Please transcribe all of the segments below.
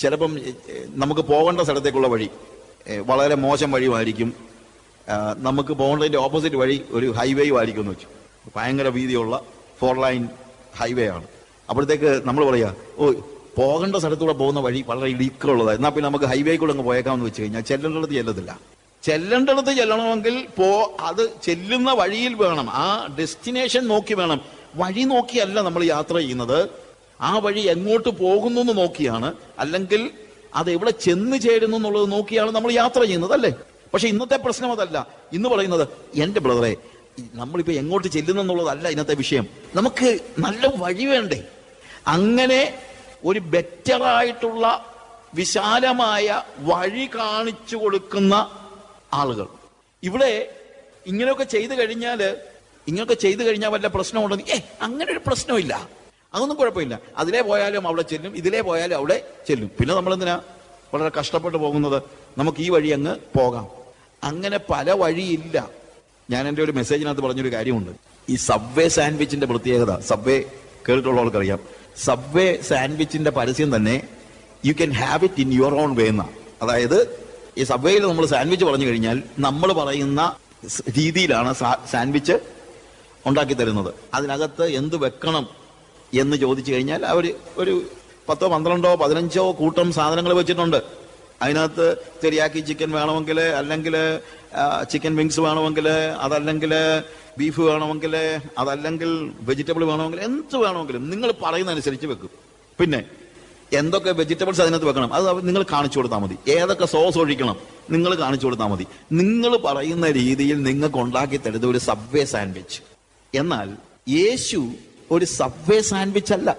ചിലപ്പം നമുക്ക് പോകേണ്ട സ്ഥലത്തേക്കുള്ള വഴി വളരെ മോശം വഴിയുമായിരിക്കും. നമുക്ക് പോകേണ്ടതിന്റെ ഓപ്പോസിറ്റ് വഴി ഒരു ഹൈവേയും ആയിരിക്കും എന്ന് വെച്ചു. ഭയങ്കര വീതിയുള്ള ഫോർ ലൈൻ ഹൈവേ ആണ്. അപ്പോഴത്തേക്ക് നമ്മൾ പറയാ ഓ പോകേണ്ട സ്ഥലത്തൂടെ പോകുന്ന വഴി വളരെ ഇടുക്കുള്ളതാണ് എന്നാൽ പിന്നെ നമുക്ക് ഹൈവേ കൂടെ അങ്ങ് പോയേക്കാമെന്ന് വെച്ച് കഴിഞ്ഞാൽ ചെല്ലേണ്ടടുത്ത് ചെല്ലത്തില്ല. ചെല്ലേണ്ടടുത്ത് ചെല്ലണമെങ്കിൽ പോ അത് ചെല്ലുന്ന വഴിയിൽ വേണം. ആ ഡെസ്റ്റിനേഷൻ നോക്കി വേണം. വഴി നോക്കിയല്ല നമ്മൾ യാത്ര ചെയ്യുന്നത്. ആ വഴി എങ്ങോട്ട് പോകുന്നു എന്ന് നോക്കിയാണ്. അല്ലെങ്കിൽ അത് എവിടെ ചെന്ന് ചേരുന്നു എന്നുള്ളത് നോക്കിയാണ് നമ്മൾ യാത്ര ചെയ്യുന്നത് അല്ലേ? പക്ഷെ ഇന്നത്തെ പ്രശ്നം അതല്ല. ഇന്ന് പറയുന്നത് എന്റെ ബ്രദറെ നമ്മളിപ്പോ എങ്ങോട്ട് ചെല്ലുന്നു എന്നുള്ളതല്ല ഇന്നത്തെ വിഷയം. നമുക്ക് നല്ല വഴി വേണ്ടേ? അങ്ങനെ ഒരു ബെറ്ററായിട്ടുള്ള വിശാലമായ വഴി കാണിച്ചു കൊടുക്കുന്ന ആളുകൾ. ഇവിടെ ഇങ്ങനെയൊക്കെ ചെയ്തു കഴിഞ്ഞാൽ ഇങ്ങനെയൊക്കെ ചെയ്തു കഴിഞ്ഞാൽ വല്ല പ്രശ്നമുണ്ടെങ്കിൽ ഏ അങ്ങനെ ഒരു പ്രശ്നമില്ല. അതൊന്നും കുഴപ്പമില്ല. അതിലേ പോയാലും അവിടെ ചെല്ലും ഇതിലേ പോയാലും അവിടെ ചെല്ലും. പിന്നെ നമ്മൾ എന്തിനാ വളരെ കഷ്ടപ്പെട്ട് പോകുന്നത്? നമുക്ക് ഈ വഴി അങ്ങ് പോകാം. അങ്ങനെ പല വഴിയില്ല. ഞാൻ എന്റെ ഒരു മെസ്സേജിനകത്ത് പറഞ്ഞൊരു കാര്യമുണ്ട്. ഈ സബ്വേ സാൻഡ്വിച്ചിന്റെ പ്രത്യേകത സബ്വേ കേട്ടിട്ടുള്ളവർക്കറിയാം. സബ്വേ സാൻഡ്വിച്ചിന്റെ പരസ്യം തന്നെ you can have it in your own way എന്ന. അതായത് ഈ സബ്വേയിൽ നമ്മൾ സാൻഡ്വിച്ച് പറഞ്ഞു കഴിഞ്ഞാൽ നമ്മൾ പറയുന്ന രീതിയിലാണ് സാൻഡ്വിച്ച് ഉണ്ടാക്കി തരുന്നത്. അതിനകത്ത് എന്ത് വെക്കണം എന്ന് ചോദിച്ചു കഴിഞ്ഞാൽ അവർ ഒരു പത്തോ പന്ത്രണ്ടോ പതിനഞ്ചോ കൂട്ടം സാധനങ്ങൾ വെച്ചിട്ടുണ്ട്. അതിനകത്ത് തെരിയാക്കി ചിക്കൻ വേണമെങ്കിൽ അല്ലെങ്കിൽ ചിക്കൻ വിങ്സ് വേണമെങ്കിൽ അതല്ലെങ്കിൽ ബീഫ് വേണമെങ്കിൽ അതല്ലെങ്കിൽ വെജിറ്റബിൾ വേണമെങ്കിൽ എന്ത് വേണമെങ്കിലും നിങ്ങൾ പറയുന്നതനുസരിച്ച് വെക്കും. പിന്നെ എന്തൊക്കെ വെജിറ്റബിൾസ് അതിനകത്ത് വെക്കണം? അത് നിങ്ങൾ കാണിച്ചു കൊടുത്താൽ മതി. ഏതൊക്കെ സോസ് ഒഴിക്കണം? നിങ്ങൾ കാണിച്ചു കൊടുത്താൽ മതി. നിങ്ങൾ പറയുന്ന രീതിയിൽ നിങ്ങൾക്ക് ഉണ്ടാക്കി തരുന്ന ഒരു സബ്വേ സാൻഡ്വിച്ച് എന്നാൽ യേശു ഒരു സബ്വേ സാൻഡ്വിച്ച് അല്ല.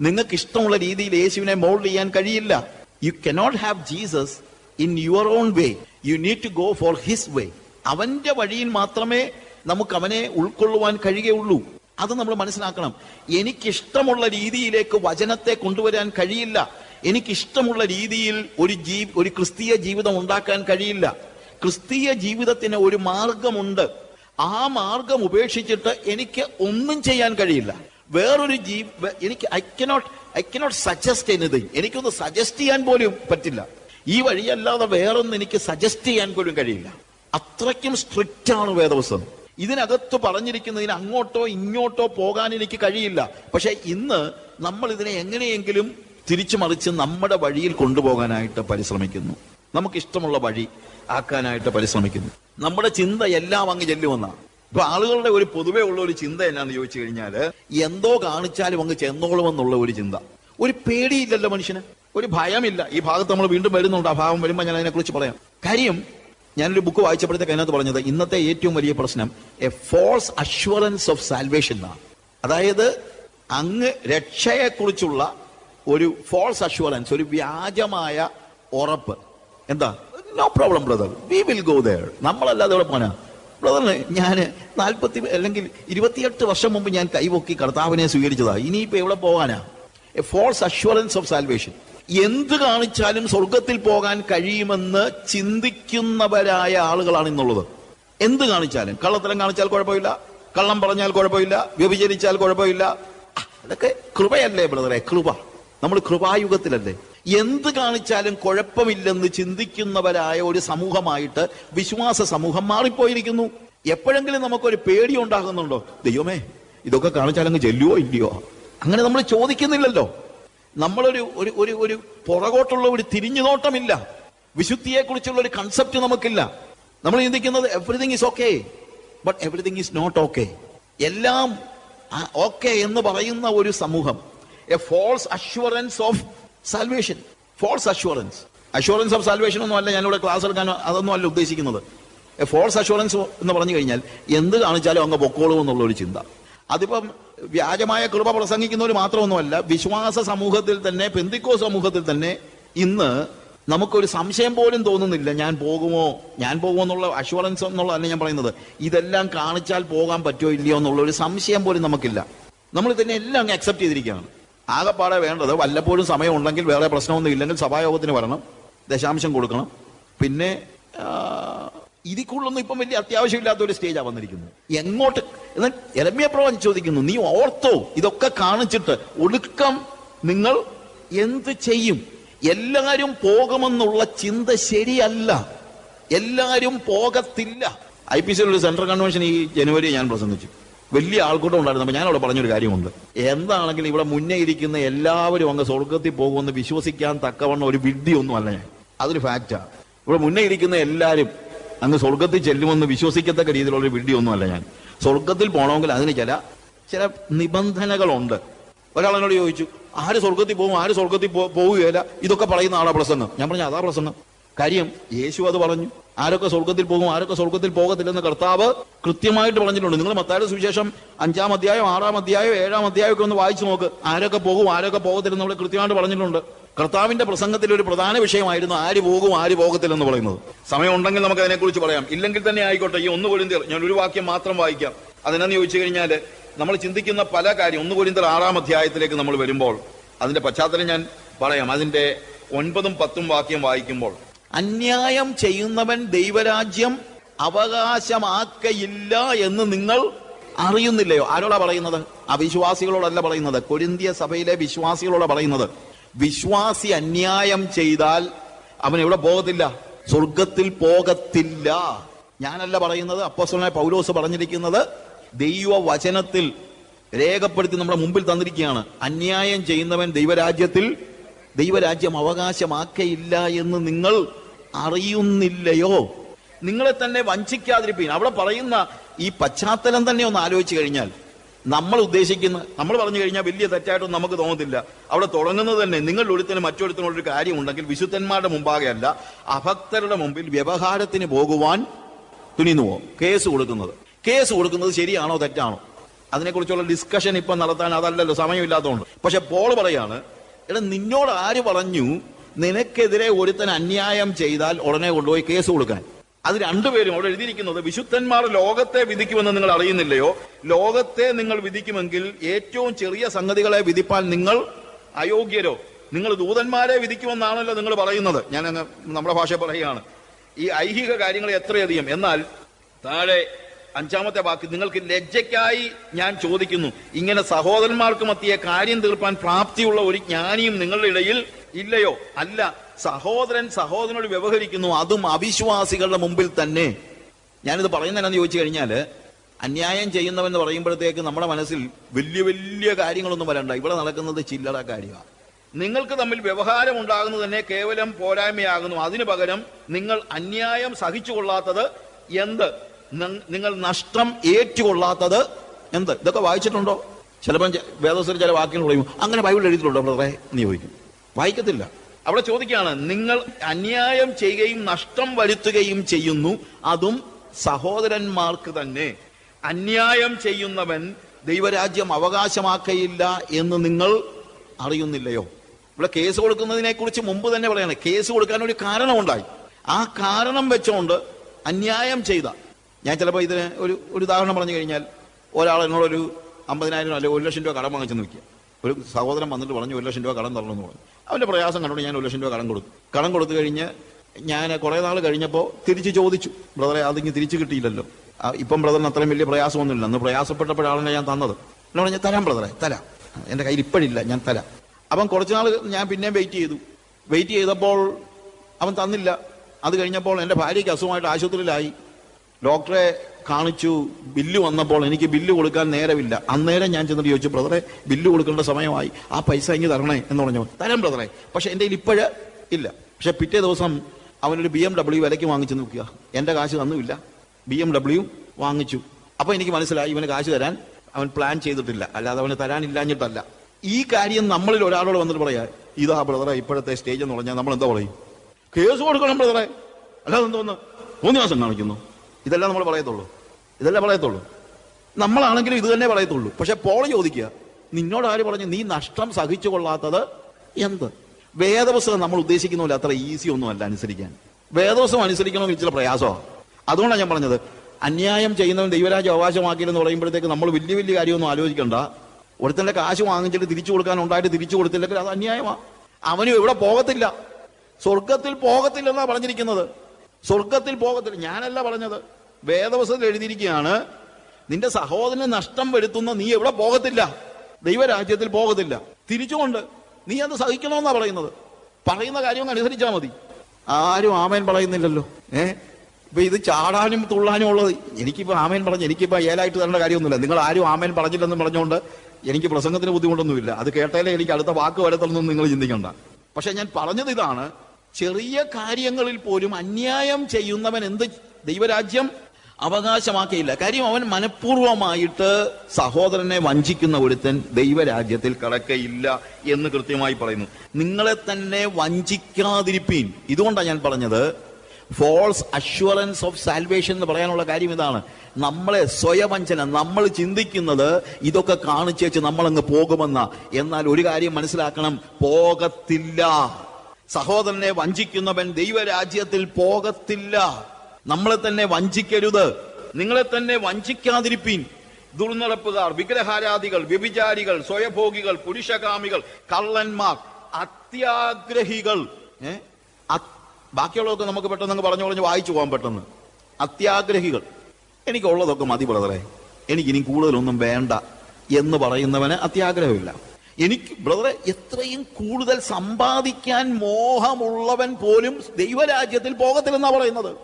നിങ്ങൾക്ക് ഇഷ്ടമുള്ള രീതിയിൽ യേശുവിനെ മോൾഡ് ചെയ്യാൻ കഴിയില്ല. You cannot have Jesus in your own way you need to go for his way അവന്റെ വഴിയിൽ മാത്രമേ നമുക്ക് അവനെ ഉൾക്കൊള്ളുവാൻ കഴിയുകയുള്ളൂ. അത് നമ്മൾ മനസ്സിലാക്കണം. എനിക്കിഷ്ടമുള്ള രീതിയിലേക്ക് വചനത്തെ കൊണ്ടുവരാൻ കഴിയില്ല. എനിക്കിഷ്ടമുള്ള രീതിയിൽ ഒരു ജീ ഒരു ക്രിസ്തീയ ജീവിതം ഉണ്ടാക്കാൻ കഴിയില്ല. ക്രിസ്തീയ ജീവിതത്തിന് ഒരു മാർഗമുണ്ട്. ആ മാർഗം ഉപേക്ഷിച്ചിട്ട് എനിക്ക് ഒന്നും ചെയ്യാൻ കഴിയില്ല. വേറൊരു ജീ എനിക്ക് I cannot I cannot suggest anything എനിക്കൊന്ന് സജസ്റ്റ് ചെയ്യാൻ പോലും പറ്റില്ല. ഈ വഴിയല്ലാതെ വേറൊന്നും എനിക്ക് സജസ്റ്റ് ചെയ്യാൻ പോലും കഴിയില്ല. അത്രയ്ക്കും സ്ട്രിക്റ്റ് ആണ് വേദവസം. ഇതിനകത്ത് പറഞ്ഞിരിക്കുന്നതിന് അങ്ങോട്ടോ ഇങ്ങോട്ടോ പോകാൻ എനിക്ക് കഴിയില്ല. പക്ഷെ ഇന്ന് നമ്മൾ ഇതിനെ എങ്ങനെയെങ്കിലും തിരിച്ചു മറിച്ച് നമ്മുടെ വഴിയിൽ കൊണ്ടുപോകാനായിട്ട് പരിശ്രമിക്കുന്നു. നമുക്ക് ഇഷ്ടമുള്ള വഴി ആക്കാനായിട്ട് പരിശ്രമിക്കുന്നു. നമ്മുടെ ചിന്ത എല്ലാം അങ്ങ് ചെല്ലുമെന്നാണ്. ഇപ്പൊ ആളുകളുടെ ഒരു പൊതുവെ ഉള്ള ഒരു ചിന്ത എന്നാന്ന് ചോദിച്ചു കഴിഞ്ഞാൽ എന്തോ കാണിച്ചാലും അങ്ങ് ചെന്നോളുമെന്നുള്ള ഒരു ചിന്ത. ഒരു പേടിയില്ലല്ലോ മനുഷ്യന്. ഒരു ഭയമില്ല. ഈ ഭാഗത്ത് നമ്മൾ വീണ്ടും വരുന്നുണ്ട്. ആ ഭാവം വരുമ്പോൾ ഞാൻ അതിനെക്കുറിച്ച് പറയാം. കാര്യം ഞാനൊരു ബുക്ക് വായിച്ചപ്പോഴത്തേക്ക് അതിനകത്ത് പറഞ്ഞത് ഇന്നത്തെ ഏറ്റവും വലിയ പ്രശ്നം a false assurance of salvation എന്നാണ്. അതായത് അങ്ങ് രക്ഷയെക്കുറിച്ചുള്ള ഒരു ഫോൾസ് അഷ്വറൻസ് ഒരു വ്യാജമായ ഉറപ്പ്. എന്താ? No problem brother we will go there നമ്മളല്ലാതെ ഇവിടെ പോനാ ബ്രദറിന് ഞാൻ നാൽപ്പത്തി അല്ലെങ്കിൽ ഇരുപത്തിയെട്ട് വർഷം മുമ്പ് ഞാൻ കൈവൊക്കി കർത്താവിനെ സ്വീകരിച്ചതാ. ഇനിയിപ്പോ എവിടെ പോകാനാ? A false assurance of salvation എന്ത് കാണിച്ചാലും സ്വർഗത്തിൽ പോകാൻ കഴിയുമെന്ന് ചിന്തിക്കുന്നവരായ ആളുകളാണ് ഇന്നുള്ളത്. എന്ത് കാണിച്ചാലും? കള്ളത്തരം കാണിച്ചാൽ കുഴപ്പമില്ല. കള്ളം പറഞ്ഞാൽ കുഴപ്പമില്ല. വ്യഭിചരിച്ചാൽ കുഴപ്പമില്ല. അതൊക്കെ കൃപയല്ലേ ബ്രദറെ? കൃപ. നമ്മൾ കൃപായുഗത്തിലല്ലേ? എന്ത് കാണിച്ചാലും കുഴപ്പമില്ലെന്ന് ചിന്തിക്കുന്നവരായ ഒരു സമൂഹമായിട്ട് വിശ്വാസ സമൂഹം മാറിപ്പോയിരിക്കുന്നു. എപ്പോഴെങ്കിലും നമുക്കൊരു പേടി ഉണ്ടാകുന്നുണ്ടോ? ദൈവമേ ഇതൊക്കെ കാണിച്ചാൽ അങ്ങ് ചെല്ലുവോ ഇല്ലയോ? അങ്ങനെ നമ്മൾ ചോദിക്കുന്നില്ലല്ലോ. നമ്മളൊരു ഒരു ഒരു ഒരു പുറകോട്ടുള്ള ഒരു തിരിഞ്ഞുനോട്ടമില്ല. വിശുദ്ധിയെ കുറിച്ചുള്ള ഒരു കൺസെപ്റ്റ് നമുക്കില്ല. നമ്മൾ ചിന്തിക്കുന്നത് everything is okay but everything is not okay എല്ലാം ഓക്കെ എന്ന് പറയുന്ന ഒരു സമൂഹം a false assurance of salvation false assurance assurance of salvation ഒന്നും അല്ല ഞാനിവിടെ ക്ലാസ് എടുക്കാൻ അതൊന്നും അല്ല ഉദ്ദേശിക്കുന്നത്. ഫോൾസ് അഷ്വറൻസ് എന്ന് പറഞ്ഞു കഴിഞ്ഞാൽ എന്ത് കാണിച്ചാലും അങ്ങ് പൊക്കോളൂ എന്നുള്ള ഒരു ചിന്ത. അതിപ്പം വ്യാജമായ കൃപ പ്രസംഗിക്കുന്നവർ മാത്രമൊന്നുമല്ല വിശ്വാസ സമൂഹത്തിൽ തന്നെ പെന്തിക്കോ സമൂഹത്തിൽ തന്നെ ഇന്ന് നമുക്കൊരു സംശയം പോലും തോന്നുന്നില്ല ഞാൻ പോകുമോ ഞാൻ പോകുമോ എന്നുള്ള അഷ്വറൻസ് എന്നുള്ളതല്ല ഞാൻ പറയുന്നത്. ഇതെല്ലാം കാണിച്ചാൽ പോകാൻ പറ്റുമോ ഇല്ലയോ എന്നുള്ള ഒരു സംശയം പോലും നമുക്കില്ല. നമ്മൾ തന്നെ എല്ലാം അങ്ങ് അക്സെപ്റ്റ് ചെയ്തിരിക്കുകയാണ്. ആകെപ്പാടെ വേണ്ടത് വല്ലപ്പോഴും സമയമുണ്ടെങ്കിൽ വേറെ പ്രശ്നമൊന്നും ഇല്ലെങ്കിൽ സഭായോഗത്തിന് വരണം ദശാംശം കൊടുക്കണം. പിന്നെ ഇതിൽ കൂടുതലൊന്നും ഇപ്പം വലിയ അത്യാവശ്യമില്ലാത്ത ഒരു സ്റ്റേജാണ് വന്നിരിക്കുന്നത്. എങ്ങോട്ട്? എന്നാൽ എരമ്യ പ്രവൻ ചോദിക്കുന്നു നീ ഓർത്തോ ഇതൊക്കെ കാണിച്ചിട്ട് ഒടുക്കം നിങ്ങൾ എന്ത് ചെയ്യും? എല്ലാരും പോകുമെന്നുള്ള ചിന്ത ശരിയല്ല. എല്ലാരും പോകത്തില്ല. ഐ പി സിയിൽ ഒരു സെൻട്രൽ കൺവെൻഷൻ ഈ ജനുവരി ഞാൻ പ്രസംഗിച്ചു. വലിയ ആൾക്കൂട്ടം ഉണ്ടായിരുന്നു. ഞാൻ അവിടെ പറഞ്ഞൊരു കാര്യമുണ്ട്. എന്താണെങ്കിലും ഇവിടെ മുന്നേ ഇരിക്കുന്ന എല്ലാവരും അങ്ങ് സ്വർഗത്തിൽ പോകുമെന്ന് വിശ്വസിക്കാൻ തക്കവണ്ണം ഒരു വിഡ്ഢിയൊന്നും അല്ല ഞാൻ. അതൊരു ഫാക്റ്റാ ഇവിടെ മുന്നേ ഇരിക്കുന്ന എല്ലാവരും അങ്ങ് സ്വർഗത്തിൽ ചെല്ലുമെന്ന് വിശ്വസിക്കത്തക്ക രീതിയിലുള്ള ഒരു വിഡ്ഢിയൊന്നും അല്ല ഞാൻ. സ്വർഗത്തിൽ പോകണമെങ്കിൽ അതിന് ചില ചില നിബന്ധനകളുണ്ട്. ഒരാൾ എന്നോട് ചോദിച്ചു ആര് സ്വർഗത്തിൽ പോകും? ആര് സ്വർഗത്തിൽ പോവുകയില്ല? ഇതൊക്കെ പറയുന്ന ആളാ പ്രസംഗം. ഞാൻ പറഞ്ഞു അതാ പ്രസംഗം. കാര്യം യേശു അത് പറഞ്ഞു. ആരൊക്കെ സ്വർഗത്തിൽ പോകും ആരൊക്കെ സ്വർഗത്തിൽ പോകത്തില്ലെന്ന് കർത്താവ് കൃത്യമായിട്ട് പറഞ്ഞിട്ടുണ്ട്. നിങ്ങൾ മത്തായുടെ സുവിശേഷം അഞ്ചാം അധ്യായം ആറാം അധ്യായം ഏഴാം അധ്യായം ഒക്കെ ഒന്ന് വായിച്ചു നോക്ക്. ആരൊക്കെ പോകും ആരൊക്കെ പോകത്തില്ലെന്ന് അവിടെ കൃത്യമായിട്ട് പറഞ്ഞിട്ടുണ്ട്. കർത്താവിന്റെ പ്രസംഗത്തിൽ ഒരു പ്രധാന വിഷയമായിരുന്നു ആര് പോകും ആര് പോകത്തില്ലെന്ന് പറയുന്നത്. സമയമുണ്ടെങ്കിൽ നമുക്ക് അതിനെക്കുറിച്ച് പറയാം. ഇല്ലെങ്കിൽ തന്നെ ആയിക്കോട്ടെ ഈ ഒന്ന് കൊരിന്തിയർ ഞാൻ ഒരു വാക്യം മാത്രം വായിക്കാം. അതിനെന്ന് ചോദിച്ചു കഴിഞ്ഞാൽ നമ്മൾ ചിന്തിക്കുന്ന പല കാര്യം ഒന്ന് കൊരിന്തിയർ ആറാം അധ്യായത്തിലേക്ക് നമ്മൾ വരുമ്പോൾ അതിന്റെ പശ്ചാത്തലം ഞാൻ പറയാം. അതിന്റെ ഒൻപതും പത്തും വാക്യം വായിക്കുമ്പോൾ അന്യായം ചെയ്യുന്നവൻ ദൈവരാജ്യം അവകാശമാക്കയില്ല എന്ന് നിങ്ങൾ അറിയുന്നില്ലയോ? ആരോടാ പറയുന്നത്? അവിശ്വാസികളോടല്ല പറയുന്നത്. കൊരിന്തിയ സഭയിലെ വിശ്വാസികളോടാ പറയുന്നത്. വിശ്വാസി അന്യായം ചെയ്താൽ അവൻ എവിടെ പോകത്തില്ല? സ്വർഗത്തിൽ പോകത്തില്ല. ഞാനല്ല പറയുന്നത് അപ്പോസ്തലനായ പൗലോസ് പറഞ്ഞിരിക്കുന്നത് ദൈവവചനത്തിൽ രേഖപ്പെടുത്തി നമ്മുടെ മുമ്പിൽ തന്നിരിക്കുകയാണ്. അന്യായം ചെയ്യുന്നവൻ ദൈവരാജ്യത്തിൽ ദൈവരാജ്യം അവകാശമാക്കയില്ല എന്ന് നിങ്ങൾ അറിയുന്നില്ലയോ? നിങ്ങളെ തന്നെ വഞ്ചിക്കാതിരിപ്പീൻ അവിടെ പറയുന്ന ഈ പശ്ചാത്തലം തന്നെ ഒന്ന് ആലോചിച്ച് കഴിഞ്ഞാൽ നമ്മൾ ഉദ്ദേശിക്കുന്ന നമ്മൾ പറഞ്ഞു കഴിഞ്ഞാൽ വലിയ തെറ്റായിട്ടൊന്നും നമുക്ക് തോന്നത്തില്ല. അവിടെ തുടങ്ങുന്നത് തന്നെ നിങ്ങൾ ഒരുത്തിന് മറ്റൊരുത്തിനോടൊരു കാര്യമുണ്ടെങ്കിൽ വിശുദ്ധന്മാരുടെ മുമ്പാകെ അല്ല അഭക്തരുടെ മുമ്പിൽ വ്യവഹാരത്തിന് പോകുവാൻ തുനിന്നുവോ കേസ് കൊടുക്കുന്നത്. കേസ് കൊടുക്കുന്നത് ശരിയാണോ തെറ്റാണോ? അതിനെക്കുറിച്ചുള്ള ഡിസ്കഷൻ ഇപ്പം നടത്താൻ അതല്ലല്ലോ സമയമില്ലാത്തതുകൊണ്ട്. പക്ഷെ പോൾ പറയാണ് എടാ നിന്നോട് ആര് പറഞ്ഞു നിനക്കെതിരെ ഒരുത്തൻ അന്യായം ചെയ്താൽ ഉടനെ കൊണ്ടുപോയി കേസ് കൊടുക്കാൻ. അത് രണ്ടുപേരും അവിടെ എഴുതിയിരിക്കുന്നത് വിശുദ്ധന്മാർ ലോകത്തെ വിധിക്കുമെന്ന് നിങ്ങൾ അറിയുന്നില്ലയോ? ലോകത്തെ നിങ്ങൾ വിധിക്കുമെങ്കിൽ ഏറ്റവും ചെറിയ സംഗതികളെ വിധിപ്പാൻ നിങ്ങൾ അയോഗ്യരോ? നിങ്ങൾ ദൂതന്മാരെ വിധിക്കുമെന്നാണല്ലോ നിങ്ങൾ പറയുന്നത്. ഞാൻ അങ്ങ് നമ്മുടെ ഭാഷ പറയുകയാണ്. ഈ ഐഹിക കാര്യങ്ങൾ എത്രയധികം? എന്നാൽ താഴെ അഞ്ചാമത്തെ വാക്ക് നിങ്ങൾക്ക് ലജ്ജയ്ക്കായി ഞാൻ ചോദിക്കുന്നു. ഇങ്ങനെ സഹോദരന്മാർക്ക് എത്തിയ കാര്യം തീർപ്പാൻ പ്രാപ്തിയുള്ള ഒരു ജ്ഞാനിയും നിങ്ങളുടെ ഇടയിൽ ഇല്ലയോ? അല്ല. സഹോദരൻ സഹോദരനോട് വ്യവഹരിക്കുന്നു. അതും അവിശ്വാസികളുടെ മുമ്പിൽ തന്നെ. ഞാനിത് പറയുന്നതെന്നു ചോദിച്ചു കഴിഞ്ഞാൽ അന്യായം ചെയ്യുന്നവൻ എന്ന് പറയുമ്പോഴത്തേക്ക് നമ്മുടെ മനസ്സിൽ വലിയ വലിയ കാര്യങ്ങളൊന്നും വരണ്ട. ഇവിടെ നടക്കുന്നത് ചില്ലറ കാര്യമാണ് നിങ്ങൾക്ക് തമ്മിൽ വ്യവഹാരം ഉണ്ടാകുന്നത് തന്നെ കേവലം പോരായ്മയാകുന്നു. അതിനു പകരം നിങ്ങൾ അന്യായം സഹിച്ചുകൊള്ളാത്തത് എന്ത്? നിങ്ങൾ നഷ്ടം ഏറ്റുകൊള്ളാത്തത് എന്ത്? ഇതൊക്കെ വായിച്ചിട്ടുണ്ടോ? ചിലപ്പം വേദസ്വരം ചില വാക്യങ്ങൾ പറയും അങ്ങനെ ബൈബിൾ എഴുതിയിട്ടുണ്ടോ ബ്രദറെ? ചോദിക്കും. വായിക്കത്തില്ല. അവിടെ ചോദിക്കുകയാണ് നിങ്ങൾ അന്യായം ചെയ്യുകയും നഷ്ടം വരുത്തുകയും ചെയ്യുന്നു അതും സഹോദരന്മാർക്ക് തന്നെ. അന്യായം ചെയ്യുന്നവൻ ദൈവരാജ്യം അവകാശമാക്കയില്ല എന്ന് നിങ്ങൾ അറിയുന്നില്ലയോ? ഇവിടെ കേസ് കൊടുക്കുന്നതിനെ കുറിച്ച് മുമ്പ് തന്നെ പറയണേ കേസ് കൊടുക്കാൻ ഒരു കാരണമുണ്ടായി. ആ കാരണം വെച്ചുകൊണ്ട് അന്യായം ചെയ്ത. ഞാൻ ചിലപ്പോൾ ഇതിന് ഒരു ഒരു ഉദാഹരണം പറഞ്ഞു കഴിഞ്ഞാൽ ഒരാൾ എന്നോടൊരു അമ്പതിനായിരം അല്ലെങ്കിൽ ഒരു ലക്ഷം രൂപ കടം വാങ്ങിച്ചെന്ന് വയ്ക്കുക ഒരു സഹോദരൻ വന്നിട്ട് പറഞ്ഞു ഒരു ലക്ഷം രൂപ കടം തരണമെന്ന് പറഞ്ഞു. അവന്റെ പ്രയാസം കണ്ടുകൊണ്ട് ഞാൻ ഒരു ലക്ഷം രൂപ കടം കൊടുത്തു. കടം കൊടുത്തു കഴിഞ്ഞ് ഞാൻ കുറേ നാൾ കഴിഞ്ഞപ്പോൾ തിരിച്ച് ചോദിച്ചു. ബ്രദറെ അതിങ്ങ് തിരിച്ചു കിട്ടിയില്ലല്ലോ. ഇപ്പം ബ്രദറിന് അത്രയും വലിയ പ്രയാസമൊന്നുമില്ല. അന്ന് പ്രയാസപ്പെട്ടപ്പോഴാണ് ഞാൻ തന്നത്. എന്ന് പറഞ്ഞാൽ തരാം ബ്രദറെ തരാം. എന്റെ കയ്യിൽ ഇപ്പോഴില്ല ഞാൻ തരാം. അവൻ കുറച്ചുനാൾ ഞാൻ പിന്നെയും വെയിറ്റ് ചെയ്തു. വെയിറ്റ് ചെയ്തപ്പോൾ അവൻ തന്നില്ല. അത് കഴിഞ്ഞപ്പോൾ എന്റെ ഭാര്യയ്ക്ക് അസുഖമായിട്ട് ആശുപത്രിയിലായി. ഡോക്ടറെ കാണിച്ചു ബില്ല് വന്നപ്പോൾ എനിക്ക് ബില്ല് കൊടുക്കാൻ നേരമില്ല. അന്നേരം ഞാൻ ചെന്നിട്ട് ചോദിച്ചു ബ്രദറെ ബില്ല് കൊടുക്കേണ്ട സമയമായി. ആ പൈസ ഇങ്ങ് തരണേ എന്ന് പറഞ്ഞു. തരാം ബ്രദറെ. പക്ഷെ എന്റെ കയ്യിൽ ഇപ്പോഴ് ഇല്ല. പക്ഷെ പിറ്റേ ദിവസം അവനൊരു ബി എം ഡബ്ല്യു വിലയ്ക്ക് വാങ്ങിച്ചു നോക്കുക. എന്റെ കാശ് തന്നുമില്ല. ബി എം ഡബ്ല്യു വാങ്ങിച്ചു. അപ്പോൾ എനിക്ക് മനസ്സിലായി ഇവന് കാശ് തരാൻ അവൻ പ്ലാൻ ചെയ്തിട്ടില്ല. അല്ലാതെ അവന് തരാനില്ലാഞ്ഞിട്ടല്ല. ഈ കാര്യം നമ്മളിൽ ഒരാളോട് വന്നിട്ട് പറയാ ഇതാ ബ്രദറെ ഇപ്പോഴത്തെ സ്റ്റേജ് എന്ന് പറഞ്ഞാൽ നമ്മൾ എന്താ പറയും? കേസ് കൊടുക്കണം ബ്രദറെ. അല്ലാതെ എന്തോന്ന് മൂന്ന് മാസം കാണിക്കുന്നു. ഇതെല്ലാം നമ്മൾ പറയത്തുള്ളൂ. ഇതെല്ലാം പറയത്തുള്ളൂ. നമ്മളാണെങ്കിലും ഇത് തന്നെ പറയത്തുള്ളൂ. പക്ഷെ പോൾ ചോദിക്കുക നിന്നോട് ആര് പറഞ്ഞു നീ നഷ്ടം സഹിച്ചു കൊള്ളാത്തത് എന്ത്? വേദപുസ്തകം നമ്മൾ ഉദ്ദേശിക്കുന്ന പോലെ അത്ര ഈസി ഒന്നും അല്ല അനുസരിക്കാൻ. വേദപുസ്തകം അനുസരിക്കണമെങ്കിൽ ചില പ്രയാസമാണ് അതുകൊണ്ടാണ് ഞാൻ പറഞ്ഞത് അന്യായം ചെയ്യുന്നവൻ ദൈവരാജ്യം അവകാശമാക്കിയില്ലെന്ന് പറയുമ്പോഴത്തേക്ക് നമ്മൾ വലിയ വലിയ കാര്യമൊന്നും ആലോചിക്കണ്ട. ഒരുത്തന്റെ കാശ് വാങ്ങിച്ചിട്ട് തിരിച്ചു കൊടുക്കാൻ ഉണ്ടായിട്ട് തിരിച്ചു കൊടുത്തില്ലെങ്കിൽ അത് അന്യായമാണ് അവനും ഇവിടെ പോകത്തില്ല. സ്വർഗത്തിൽ പോകത്തില്ലെന്നാണ് പറഞ്ഞിരിക്കുന്നത്. സ്വർഗത്തിൽ പോകത്തില്ല. ഞാനല്ല പറഞ്ഞത്. വേദവസത്തിൽ എഴുതിയിരിക്കുകയാണ് നിന്റെ സഹോദരന് നഷ്ടം വരുത്തുന്ന നീ എവിടെ പോകത്തില്ല? ദൈവരാജ്യത്തിൽ പോകത്തില്ല. തിരിച്ചുകൊണ്ട് നീ അത് സഹിക്കണമെന്നാ പറയുന്നത്. പറയുന്ന കാര്യം അനുസരിച്ചാൽ മതി. ആരും ആമേൻ പറയുന്നില്ലല്ലോ. ഏ? ഇപ്പൊ ഇത് ചാടാനും തുള്ളാനും ഉള്ളത്. എനിക്കിപ്പോ ആമേൻ പറഞ്ഞ് എനിക്കിപ്പോ ഏലായിട്ട് തരേണ്ട കാര്യമൊന്നുമില്ല. നിങ്ങൾ ആരും ആമേൻ പറഞ്ഞില്ലെന്ന് പറഞ്ഞുകൊണ്ട് എനിക്ക് പ്രസംഗത്തിന് ബുദ്ധിമുട്ടൊന്നുമില്ല. അത് കേട്ടാലേ എനിക്ക് അടുത്ത വാക്ക് വരത്തുള്ളൂ നിങ്ങൾ ചിന്തിക്കണ്ട. പക്ഷെ ഞാൻ പറഞ്ഞത് ഇതാണ് ചെറിയ കാര്യങ്ങളിൽ പോലും അന്യായം ചെയ്യുന്നവൻ എന്ത് ദൈവരാജ്യം? അവകാശമാക്കിയില്ല. കാര്യം അവൻ മനഃപൂർവമായിട്ട് സഹോദരനെ വഞ്ചിക്കുന്ന ഒരുത്തൻ ദൈവരാജ്യത്തിൽ കടക്കയില്ല എന്ന് കൃത്യമായി പറയുന്നു. നിങ്ങളെ തന്നെ വഞ്ചിക്കാതിരിപ്പീൻ. ഇതുകൊണ്ടാണ് ഞാൻ പറഞ്ഞത് ഫോൾസ് അഷ്വറൻസ് ഓഫ് സാൽവേഷൻ എന്ന് പറയാനുള്ള കാര്യം ഇതാണ്. നമ്മളെ സ്വയവഞ്ചന നമ്മൾ ചിന്തിക്കുന്നത് ഇതൊക്കെ കാണിച്ചേച്ച് നമ്മളങ്ങ് പോകുമെന്ന. എന്നാൽ ഒരു കാര്യം മനസ്സിലാക്കണം പോകത്തില്ല. സഹോദരനെ വഞ്ചിക്കുന്നവൻ ദൈവരാജ്യത്തിൽ പോകത്തില്ല. നമ്മളെ തന്നെ വഞ്ചിക്കരുത്. നിങ്ങളെ തന്നെ വഞ്ചിക്കാതിരിപ്പീൻ. ദുർനടപ്പുകാർ വിഗ്രഹാരാധികൾ വ്യഭിചാരികൾ സ്വയഭോഗികൾ പുരുഷകാമികൾ കള്ളന്മാർ അത്യാഗ്രഹികൾ. ഏ? ബാക്കിയുള്ളതൊക്കെ നമുക്ക് പെട്ടെന്ന് പറഞ്ഞു പറഞ്ഞ് വായിച്ചു പോകാൻ പെട്ടെന്ന്. അത്യാഗ്രഹികൾ. എനിക്കുള്ളതൊക്കെ മതി ബ്രദറെ. എനിക്കിനി കൂടുതലൊന്നും വേണ്ട എന്ന് പറയുന്നവന് അത്യാഗ്രഹമില്ല. എനിക്ക് ബ്രദറെ എത്രയും കൂടുതൽ സമ്പാദിക്കാൻ മോഹമുള്ളവൻ പോലും ദൈവരാജ്യത്തിൽ പോകത്തില്ലെന്നാ പറയുന്നത്.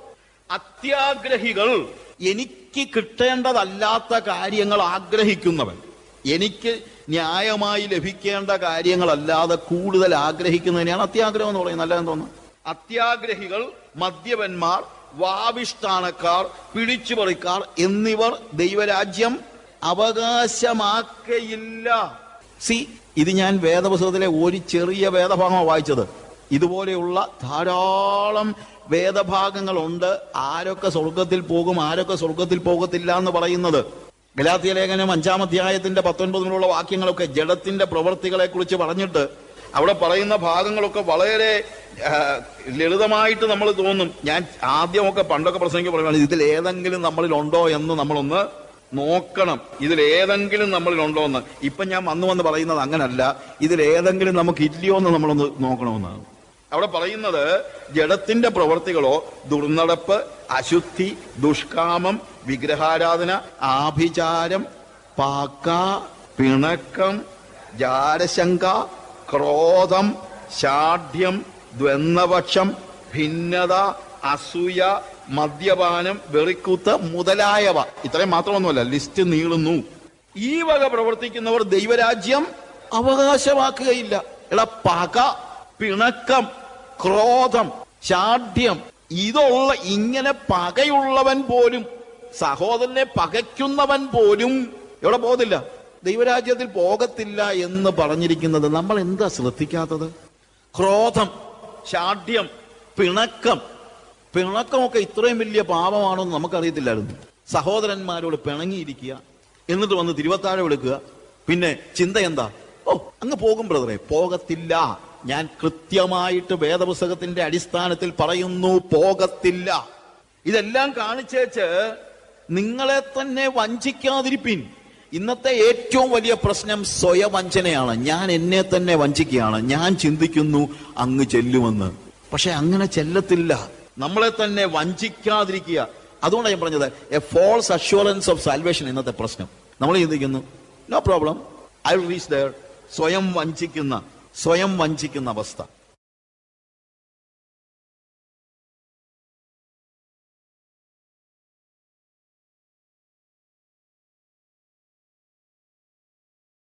അത്യാഗ്രഹികൾ. എനിക്ക് കിട്ടേണ്ടതല്ലാത്ത കാര്യങ്ങൾ ആഗ്രഹിക്കുന്നവൻ. എനിക്ക് ന്യായമായി ലഭിക്കേണ്ട കാര്യങ്ങളല്ലാതെ കൂടുതൽ ആഗ്രഹിക്കുന്നതിനെയാണ് അത്യാഗ്രഹം എന്ന് പറയുന്നത്. അല്ലാതെ തോന്നുന്നു അത്യാഗ്രഹികൾ മദ്യപന്മാർ വാവിഷ്ഠാനക്കാർ പിടിച്ചുപറിക്കാർ എന്നിവർ ദൈവരാജ്യം അവകാശമാക്കയില്ല. സി ഇത് ഞാൻ വേദപുസ്തകത്തിലെ ഒരു ചെറിയ വേദഭാഗമാണ് വായിച്ചത്. ഇതുപോലെയുള്ള ധാരാളം വേദഭാഗങ്ങളുണ്ട്. ആരൊക്കെ സ്വർഗത്തിൽ പോകും ആരൊക്കെ സ്വർഗത്തിൽ പോകത്തില്ല എന്ന് പറയുന്നത്. ഗലാത്തിയ ലേഖനം അഞ്ചാം അധ്യായത്തിന്റെ പത്തൊൻപതിനുള്ള വാക്യങ്ങളൊക്കെ ജഡത്തിന്റെ പ്രവൃത്തികളെ കുറിച്ച് പറഞ്ഞിട്ട് അവിടെ പറയുന്ന ഭാഗങ്ങളൊക്കെ വളരെ ലളിതമായിട്ട് നമ്മൾ തോന്നും. ഞാൻ ആദ്യമൊക്കെ പണ്ടൊക്കെ പ്രസംഗിക്കുകയാണ് ഇതിൽ ഏതെങ്കിലും നമ്മളിൽ ഉണ്ടോ എന്ന് നമ്മളൊന്ന് നോക്കണം. ഇതിലേതെങ്കിലും നമ്മളിലുണ്ടോ എന്ന് ഇപ്പൊ ഞാൻ വന്നു വന്ന് പറയുന്നത് അങ്ങനല്ല. ഇതിലേതെങ്കിലും നമുക്ക് ഇല്ലയോ എന്ന് നമ്മളൊന്ന് നോക്കണമെന്നാണ് അവിടെ പറയുന്നത് ജഡത്തിന്റെ പ്രവർത്തികളോ ദുർനടപ്പ് അശുദ്ധി ദുഷ്കാമം വിഗ്രഹാരാധന ആഭിചാരം പാക്ക പിണക്കം ജാരശങ്ക ക്രോധം ശാഠ്യം ദ്വന്ദ്വപക്ഷം ഭിന്നത അസൂയ മദ്യപാനം വെറിക്കൂത്ത് മുതലായവ. ഇത്രയും മാത്രമൊന്നുമല്ല ലിസ്റ്റ് നീളുന്നു. ഈ വക പ്രവർത്തിക്കുന്നവർ ദൈവരാജ്യം അവകാശമാക്കുകയില്ല. എടാ പക പിണക്കം ക്രോധം ശാഠ്യം ഇതുള്ള ഇങ്ങനെ പകയുള്ളവൻ പോലും സഹോദരനെ പകയ്ക്കുന്നവൻ പോലും എവിടെ പോകത്തില്ല? ദൈവരാജ്യത്തിൽ പോകത്തില്ല എന്ന് പറഞ്ഞിരിക്കുന്നത് നമ്മൾ എന്താ ശ്രദ്ധിക്കാത്തത്? ക്രോധം ശാഠ്യം പിണക്കം പിണക്കമൊക്കെ ഇത്രയും വലിയ പാപമാണോ എന്ന് നമുക്കറിയത്തില്ലായിരുന്നു. സഹോദരന്മാരോട് പിണങ്ങിയിരിക്കുക എന്നിട്ട് വന്ന് തിരുവത്താഴം എടുക്കുക. പിന്നെ ചിന്ത എന്താ? ഓ അങ്ങ് പോകും ബ്രദറെ. പോകത്തില്ല. ഞാൻ കൃത്യമായിട്ട് വേദപുസ്തകത്തിന്റെ അടിസ്ഥാനത്തിൽ പറയുന്നു പോകത്തില്ല. ഇതെല്ലാം കാണിച്ചേച്ച് നിങ്ങളെ തന്നെ വഞ്ചിക്കാതിരിപ്പിൻ. ഇന്നത്തെ ഏറ്റവും വലിയ പ്രശ്നം സ്വയവഞ്ചനയാണ്. ഞാൻ എന്നെ തന്നെ വഞ്ചിക്കുകയാണ്. ഞാൻ ചിന്തിക്കുന്നു അങ്ങ് ചെല്ലുമെന്ന്. പക്ഷെ അങ്ങനെ ചെല്ലത്തില്ല. നമ്മളെ തന്നെ വഞ്ചിക്കാതിരിക്കുക. അതുകൊണ്ടാണ് ഞാൻ പറഞ്ഞത് a false assurance of salvation ഇന്നത്തെ പ്രശ്നം. നമ്മൾ ചിന്തിക്കുന്നു no problem I will reach there സ്വയം വഞ്ചിക്കുന്ന സ്വയം വഞ്ചിക്കുന്ന അവസ്ഥ.